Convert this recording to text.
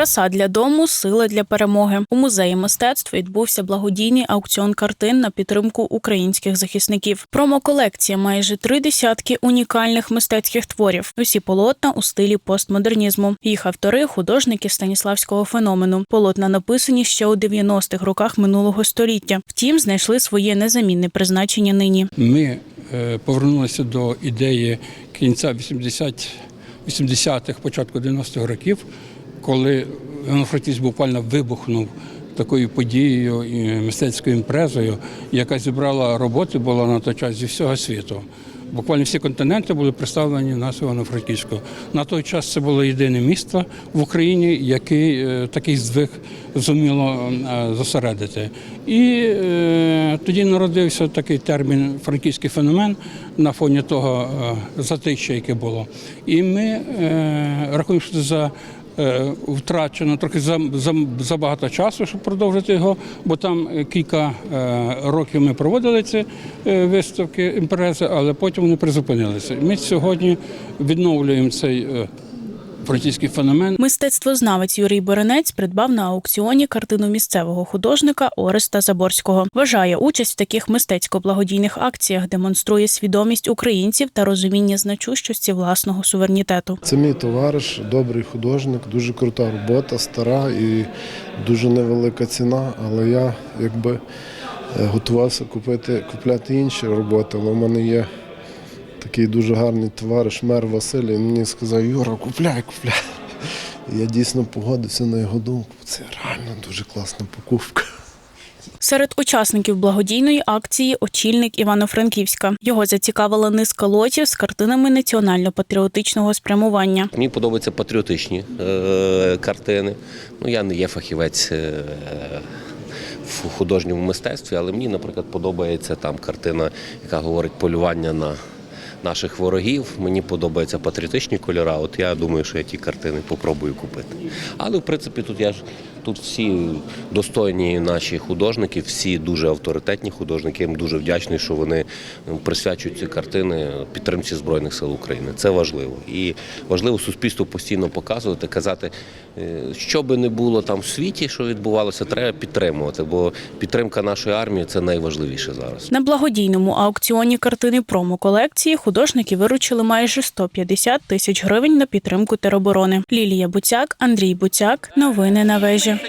Краса для дому, сила для перемоги. У музеї мистецтв відбувся благодійний аукціон картин на підтримку українських захисників. Промоколекція майже три десятки унікальних мистецьких творів. Усі полотна у стилі постмодернізму. Їх автори художники станіславського феномену. Полотна написані ще у 90-х роках минулого століття. Втім, знайшли своє незамінне призначення нині. Ми е, повернулися до ідеї кінця 80 80-х, початку 90-х років, коли Івано-Франківськ буквально вибухнув такою подією і мистецькою імпрезою, яка зібрала роботи була на той час зі всього світу. Буквально всі континенти були представлені в нас Івано-Франківську. На той час це було єдине місто в Україні, який е, такий здвиг зуміло е, зосередити. І е, тоді народився такий термін франківський феномен на фоні того е, затища, яке було. І ми е, рахуємо, що за е, втрачено трохи за, за, за багато часу, щоб продовжити його, бо там е, кілька е, років ми проводили ці е, виставки імпрези, але потім вони призупинилися. Ми сьогодні відновлюємо цей франківський феномен. Мистецтвознавець Юрій Боренець придбав на аукціоні картину місцевого художника Ореста Заборського. Вважає участь в таких мистецько-благодійних акціях, демонструє свідомість українців та розуміння значущості власного суверенітету. Це мій товариш, добрий художник, дуже крута робота, стара і дуже невелика ціна. Але я якби е, готувався купити, купляти інші роботи. Але в мене є такий дуже гарний товариш, мер Василь, і він мені сказав, Юра, купляй, купляй. І я дійсно погодився на його думку. Це реально дуже класна покупка. Серед учасників благодійної акції очільник Івано-Франківська. Його зацікавила низка лотів з картинами національно-патріотичного спрямування. Мені подобаються патріотичні е, картини. Ну, я не є фахівець е, в художньому мистецтві, але мені, наприклад, подобається там картина, яка говорить полювання на наших ворогів. Мені подобаються патріотичні кольори. От я думаю, що я ті картини попробую купити. Але в принципі тут я ж тут всі достойні наші художники, всі дуже авторитетні художники. Я їм дуже вдячний, що вони присвячують ці картини підтримці Збройних сил України. Це важливо. І важливо суспільству постійно показувати, казати, е, що би не було там в світі, що відбувалося, треба підтримувати, бо підтримка нашої армії це найважливіше зараз. На благодійному аукціоні картини промо-колекції художники виручили майже 150 тисяч гривень на підтримку тероборони. Лілія Буцяк, Андрій Буцяк. Новини на вежі.